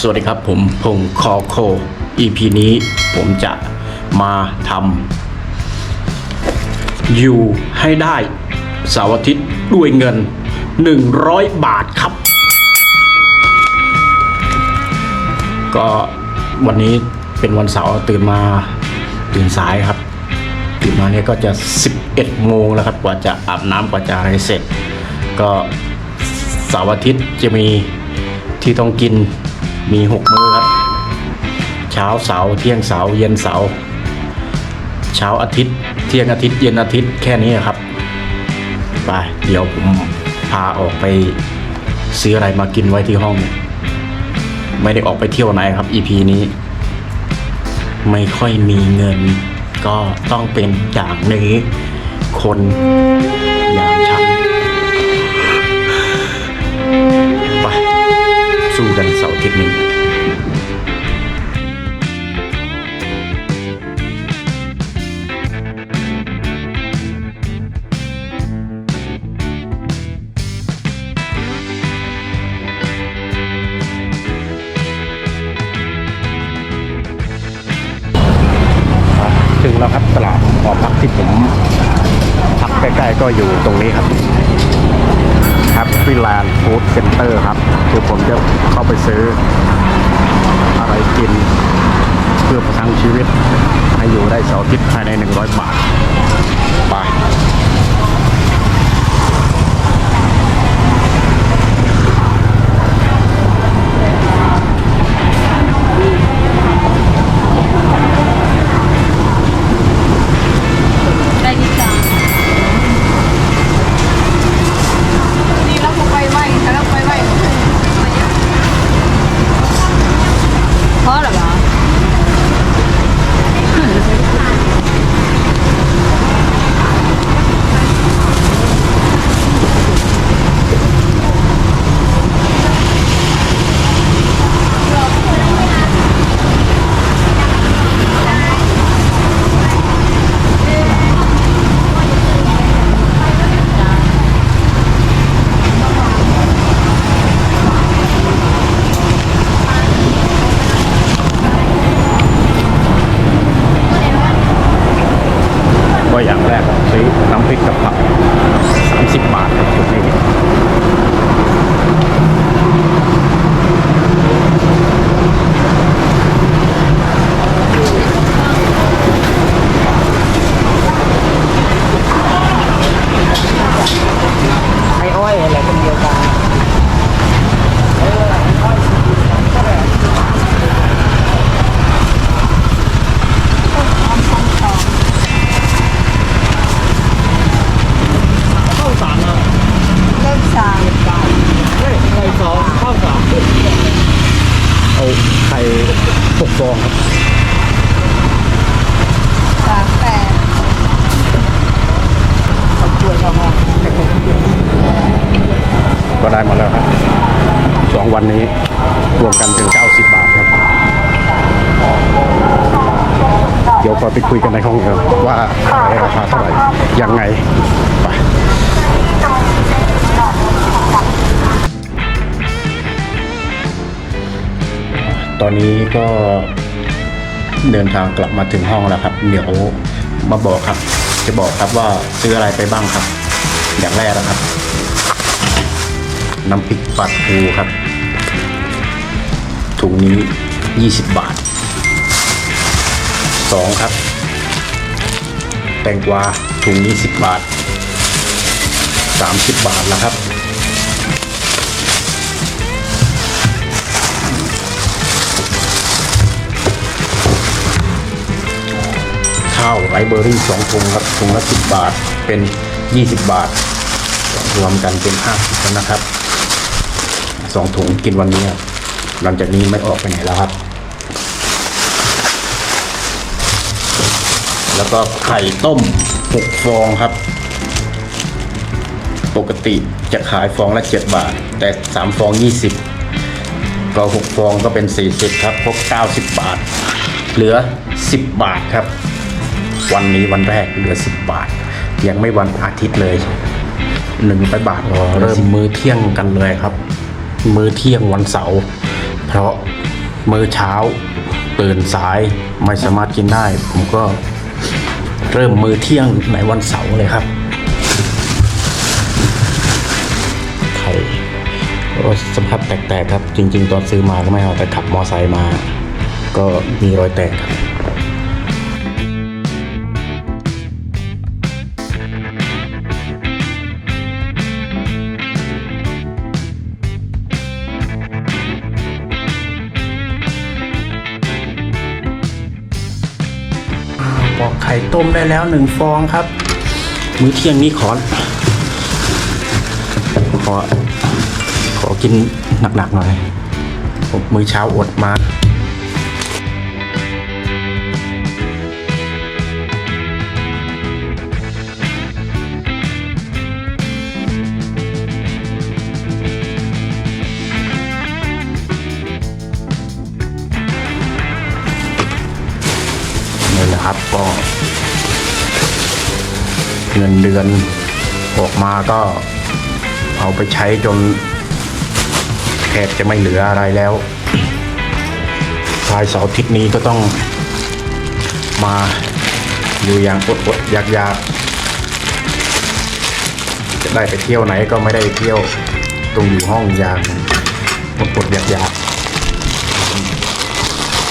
สวัสดีครับผมพงษ์คอโค EP นี้ผมจะมาทำอยู่ให้ได้เสาร์อาทิตย์ด้วยเงิน 100 บาทครับ ก็วันนี้เป็นวันเสาร์ตื่นมาตื่นสายครับ ตื่นมาเนี่ยก็จะ 11 โมงแล้วครับกว่าจะอาบน้ำกว่าจะอะไรเสร็จ ก็เสาร์อาทิตย์จะมีที่ต้องกิน มีหกมื้อครับ เช้าเสาร์เที่ยงเสาร์เย็นเสาร์เช้าอาทิตย์ เที่ยงอาทิตย์เย็นอาทิตย์แค่นี้ครับไปเดี๋ยวผมพาออกไปซื้ออะไรมากินไว้ที่ห้อง ไม่ได้ออกไปเที่ยวไหนครับ EP นี้ ไม่ค่อยมีเงิน ก็ต้องเป็นอย่างนี้คนอย่างฉันิตย์นี้ถึงแล้วครับตลาดหอพักที่ผมพักใกล้ๆก็อยู่ตรงนี้ครับ ฟิแลนด์ฟู้ดเซ็นเตอร์ครับ คือผมจะเข้าไปซื้ออะไรกิน เพื่อประทังชีวิต ให้อยู่ได้เสาร์อาทิตย์ภายใน 100 บาท ไป นี้รวมกันเป็น90 บาทครับ เดี๋ยวพอไปคุยกันในห้องครับว่าขายราคาเท่าไหร่ยังไงไปตอนนี้ก็เดินทางกลับมาถึงห้องแล้วครับ เดี๋ยวมาบอกครับ จะบอกครับว่าซื้ออะไรไปบ้างครับ อย่างแรกนะครับ น้ำพริกปลาทูครับ ถุงนี้ 20 บาท 2 ครับ แตงกวาถุงนี้ 10 บาท 30 บาทแล้วครับ ข้าวไรเบอรี่2ถุงครับถุงละ 10 บาทเป็น 20 บาท รวมกันเป็น 50แล้วนะครับสองถุงกินวันนี้ครับ หลังจากนี้ไม่ออกไปไหนแล้วครับ แล้วก็ไข่ต้มหกฟองครับ ปกติจะขายฟองละเจ็ดบาท แต่สามฟองยี่สิบก็หกฟองก็เป็นสี่สิบครับพกเก้าสิบาท เหลือสิบาทครับ วันนี้วันแรกเหลือสิบาท ยังไม่วันอาทิตย์เลยหนึ่งไปบาทเริ่มมื้อเที่ยงกันเลยครับ มื้อเที่ยงวันเสาร์ เพราะมื้อเช้าตื่นสายไม่สามารถกินได้ ผมก็เริ่มมื้อเที่ยงในวันเสาร์เลยครับไข่สภาพแตกๆครับ จริง ๆ ตอนซื้อมาก็ไม่เอาแต่ขับมอไซค์มา ก็มีรอยแตกครับ กไข่ต้มได้แล้วหนึ่งฟองครับ มื้อเที่ยงนี้ขอ ขอ ขอกินหนักๆหน่อยผมมื้อเช้าอดมา เดือน ออกมาก็เอาไปใช้จนแทบจะไม่เหลืออะไรแล้วทายเสาร์ทิศนี้ก็ต้องมาอยู่อย่างอดๆอยากยากจะได้ไปเที่ยวไหนก็ไม่ได้เที่ยวตรงอยู่ห้องอย่างอดๆอยากๆ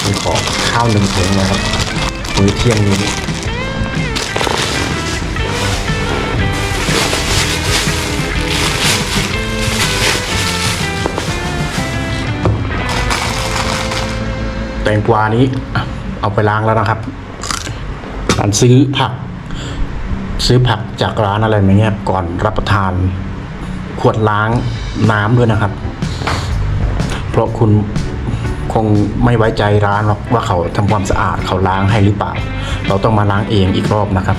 มีขอข้าวหนึ่งถุงนะครับมือเที่ยงนี้ แตงกวานี้ เอาไปล้างแล้วนะครับการซื้อผัก ซื้อผักจากร้านอะไรมาเงี้ยก่อนรับประทาน ขวดล้างน้ำด้วยนะครับ เพราะคุณคงไม่ไว้ใจร้านหรอกว่าเขาทำความสะอาดเขาล้างให้หรือเปล่า เราต้องมาล้างเองอีกรอบนะครับ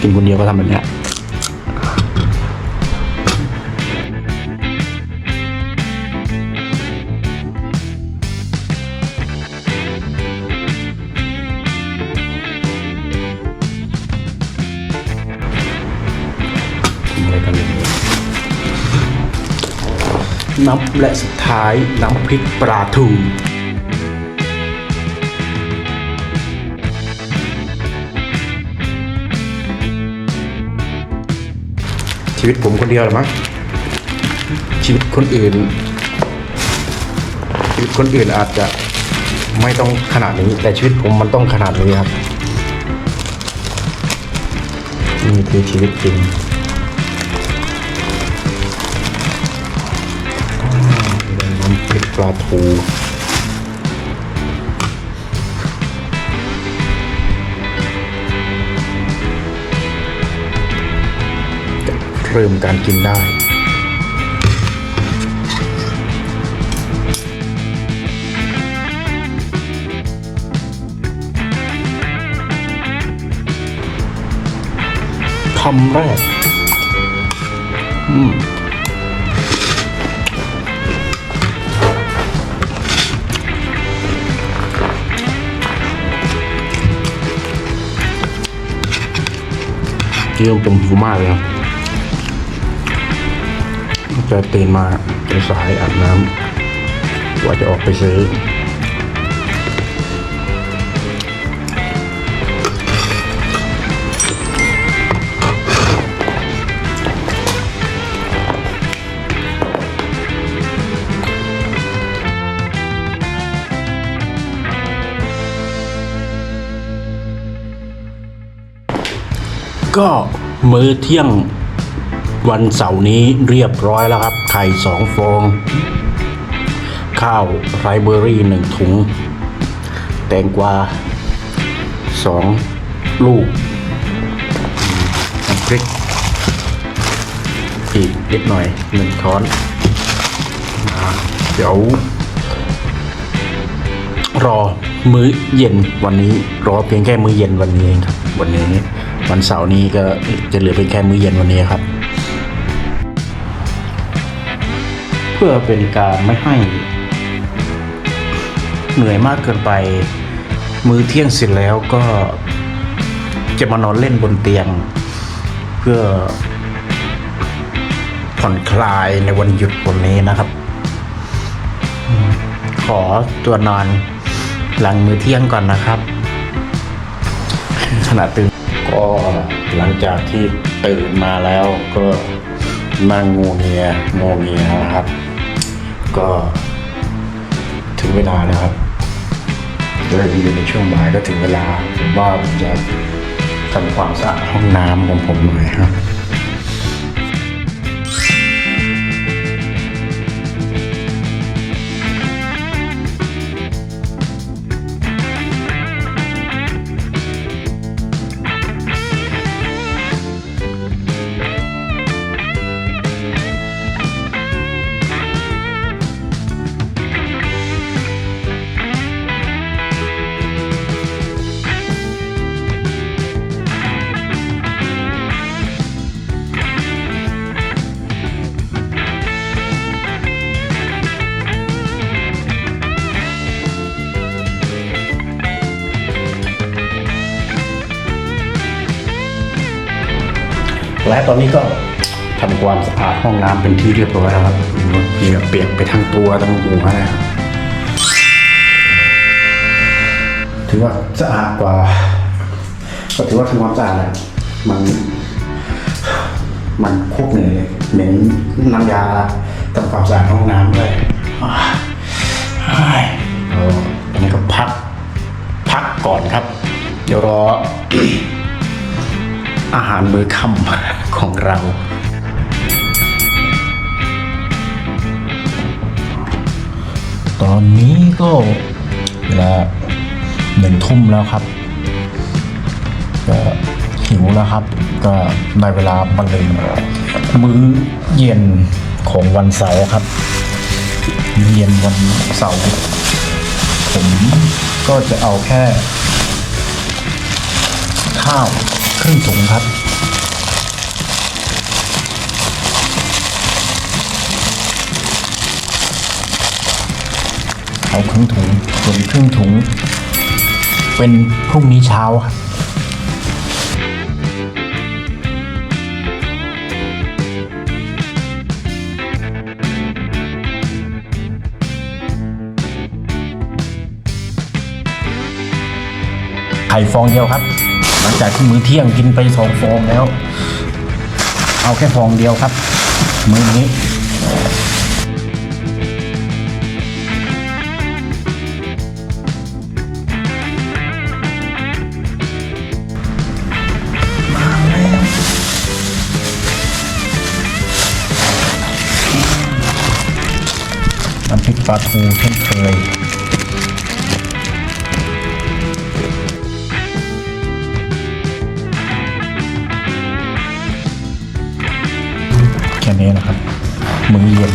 กินคนเดียวก็ทำแบบนี้ น้ำและสุดท้ายน้ำพริกปลาทูชีวิตผมคนเดียวหรอมั้งชีวิตคนอื่น ชีวิตคนอื่นอาจจะไม่ต้องขนาดนี้ แต่ชีวิตผมมันต้องขนาดนี้ครับนี่คือชีวิตจริง ลาทูจะเริ่มการกินได้คำแรก อืม เยี่ยมเป็นหิวมากเลยครับจะตื่นมาสายอาบน้ำว่าจะออกไปซื้อ ก็มื้อเที่ยงวันเสาร์นี้เรียบร้อยแล้วครับ ไข่สองฟอง ข้าวไรเบอรี่หนึ่งถุง แตงกวาสองลูกน้ำพริกอีกนิดหน่อยหนึ่งช้อน เดี๋ยว รอมื้อเย็นวันนี้ รอเพียงแค่มื้อเย็นวันนี้เองครับ วันนี้ วันเสาร์นี้ก็จะเหลือเพียงแค่มื้อเย็นวันนี้ครับ เพื่อเป็นการไม่ให้ เหนื่อยมากเกินไป มื้อเที่ยงเสร็จแล้วก็จะมานอนเล่นบนเตียง เพื่อผ่อนคลายในวันหยุดวันนี้นะครับ ขอตัวนอนหลังมื้อเที่ยงก่อนนะครับขณะตื่น ก็หลังจากที่ตื่นมาแล้วก็นั่งงูเงียงูเงียนะครับ ก็ถึงเวลาแล้วครับเลยอยู่ในช่วงบ่ายก็ถึงเวลาผมว่าผมจะทำความสะอาดห้องน้ำของผมหน่อยครับ และตอนนี้ก็ทำความสะอาดห้องน้ำเป็นที่เรียบร้อยแล้วครับเปียกเปียกไปทั้งตัวทั้งหัวนะครับถือว่าสะอาดกว่า ก็ถือว่าทำความสะอาดแหละมัน มันโคตรเหนื่อยเลยเหม็นน้ำยาทำความสะอาดห้องน้ำด้วยอ้ายอ้เอออันนี้ก็พัก พักก่อนครับ เดี๋ยวรอ อาหารมื้อค่ำของเรา ตอนนี้ก็เวลาหนึ่งทุ่มแล้วครับก็หิวแล้วครับ ก็ได้เวลาบรรเลงมื้อเย็นของวันเสาร์ครับ เย็นวันเสาร์ผมก็จะเอาแค่ ข้าว ครึ่งถุงครับ เอาครึ่งถุงส่วนครึ่งถุง เป็นพรุ่งนี้เช้าครับไข่ฟองเดียวครับ ลังจากที่มื้อเที่ยงกินไปสองฟองแล้ว เอาแค่ฟองเดียวครับ มื้อนี้น้ำพริกปลาทูเช่นเคย น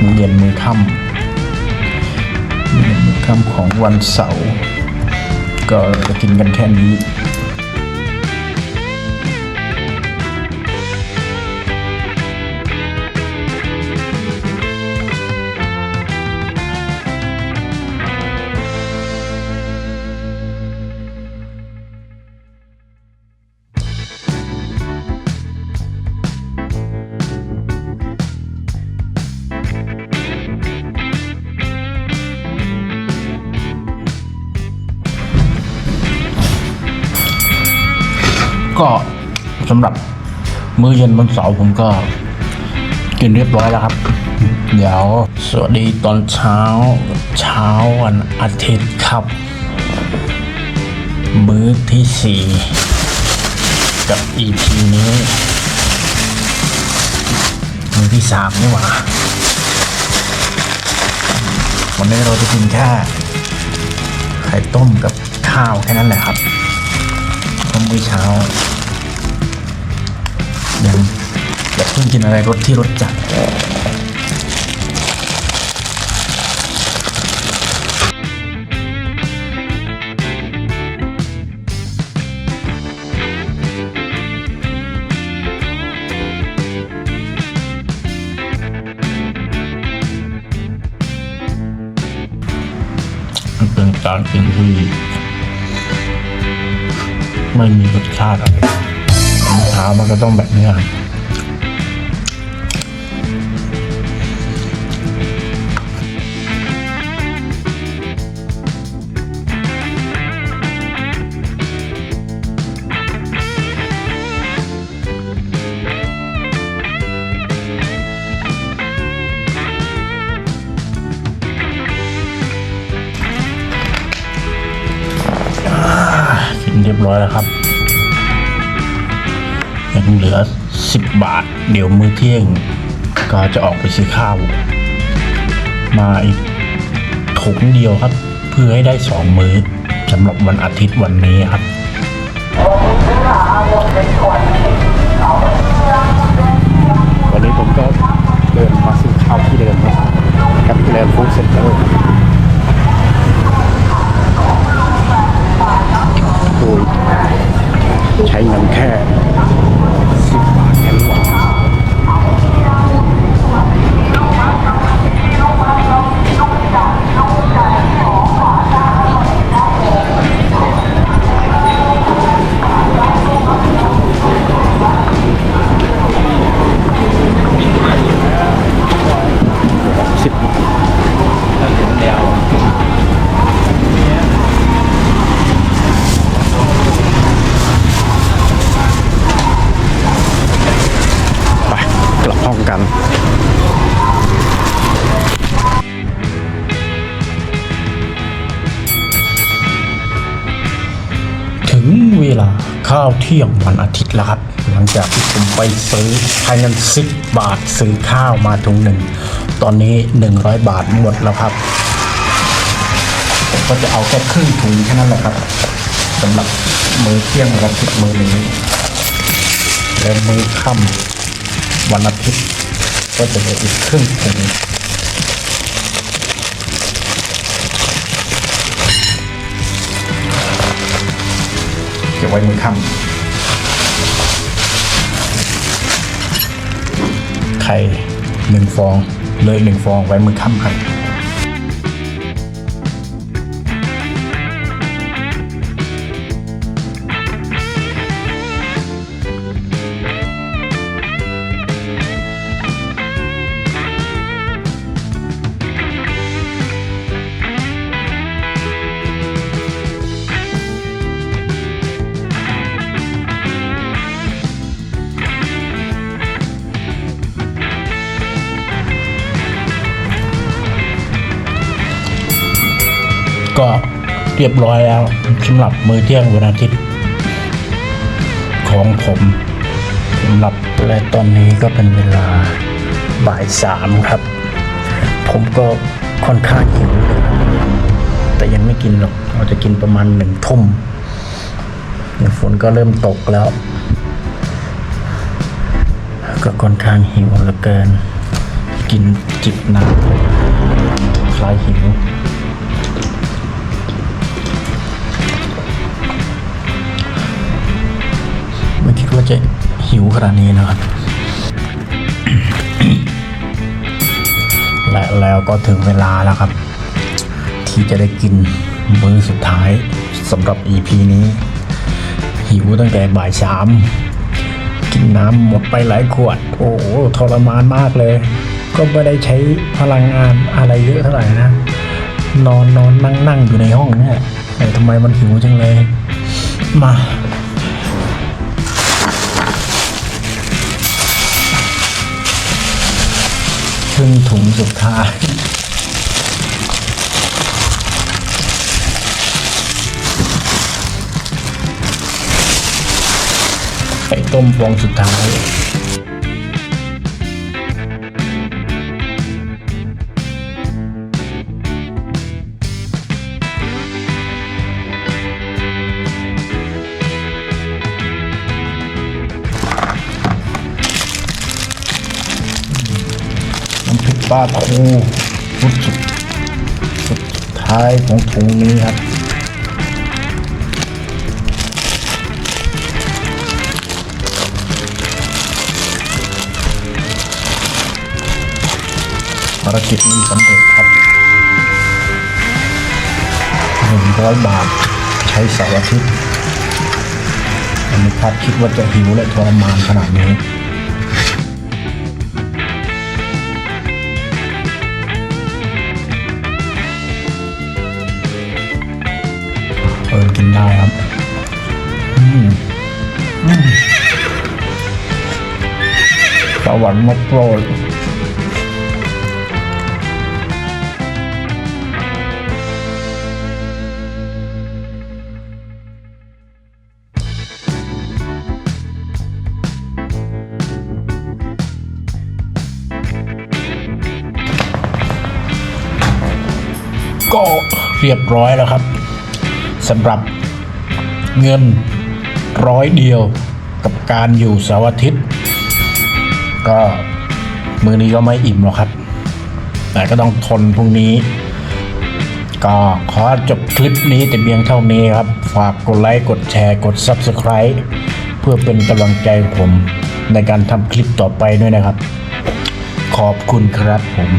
มือเย็นมือค่ำมือเย็นมือค่ำของวันเสาร์ก็จะกินกันแค่นี้ ก็สำหรับมื้อเย็นวันเสาร์ผมก็ กินเรียบร้อยแล้วครับ เดี๋ยวสวัสดีตอนเช้า เช้าวันอาทิตย์ครับ มื้อที่สี่กับ EP นี้ มื้อที่สามนี่หว่าวันนี้เราจะกินแค่ไข่ต้มกับข้าวแค่นั้นแหละครับมื้อเช้า พิ่งกินอะไรรสที่รสจัดเป็นการกินที่ไม่มีรสชาติอะไรเช้ามันก็ต้องแบบนี้ครับ ยังเหลือ 10 บาท เดี๋ยวมื้อเที่ยง ก็จะออกไปซื้อข้าว มาอีกถุงเดียวครับ เพื่อให้ได้สองมื้อสำหรับวันอาทิตย์วันนี้ครับวันนี้ผมก็เดินมาซื้อ เที่ยงวันอาทิตย์แล้วครับ หลังจากที่ผมไปซื้อใช้เงินสิบบาทซื้อข้าวมาถุงหนึ่ง ตอนนี้ 100 บาทหมดแล้วครับ ผมก็จะเอาแค่ครึ่งถุงแค่นั้นแหละครับสำหรับมือเที่ยงวันอาทิตย์มือนี้แล้วมื้อค่ำวันอาทิตย์ก็จะเหลืออีกครึ่งถุง เก็บไว้มือค่ำไข่หนึ่งฟอง เลยหนึ่งฟองไว้มือค่ำครับ ก็เรียบร้อยแล้วสำหรับมือเที่ยงวันอาทิตย์ ของผมสำหรับและตอนนี้ก็เป็นเวลาบ่ายสามครับ ผมก็ค่อนข้างหิวเลยแต่ยังไม่กินหรอกเราจะกินประมาณหนึ่งทุ่มฝนก็เริ่มตกแล้ว ก็ค่อนข้างหิวเหลือเกิน กินจิบน้ำคลายหิว จะหิวขนาดนี้นะครับ และแล้วก็ถึงเวลาแล้วครับ ที่จะได้กินมื้อสุดท้ายสำหรับ EP นี้ หิวตั้งแต่บ่ายสามกินน้ำหมดไปหลายขวด โอ้โหทรมานมากเลย ก็ไม่ได้ใช้พลังงานอะไรเยอะเท่าไหร่นะ นอนนอนนั่งนั่งอยู่ในห้องเนี่ยแต่ทำไมมันหิวจังเลย มา รึ่งถุงสุดท้ายไข่ต้มฟองสุดท้าย ปลาทูสุดสุดสุดท้ายของถุงนี้ครับภารกิจนี้สำเร็จครับหนึ่งร้อยบาท ใช้เสาร์อาทิตย์อันนี้คาดคิดว่าจะหิวและทรมานขนาดนี้ินได้ครับสวรรค์มาโปรดก็เรียบร้อยแล้วครับ สำหรับเงินร้อยเดียวกับการอยู่เสาร์อาทิตย์ ก็มือนี้ก็ไม่อิ่มหรอกครับ แต่ก็ต้องทนพรุ่งนี้ ก็ขอจบคลิปนี้แต่เพียงเท่านี้ครับ ฝากกดไลค์กดแชร์กด Subscribe เพื่อเป็นกำลังใจผมในการทำคลิปต่อไปด้วยนะครับ ขอบคุณครับผม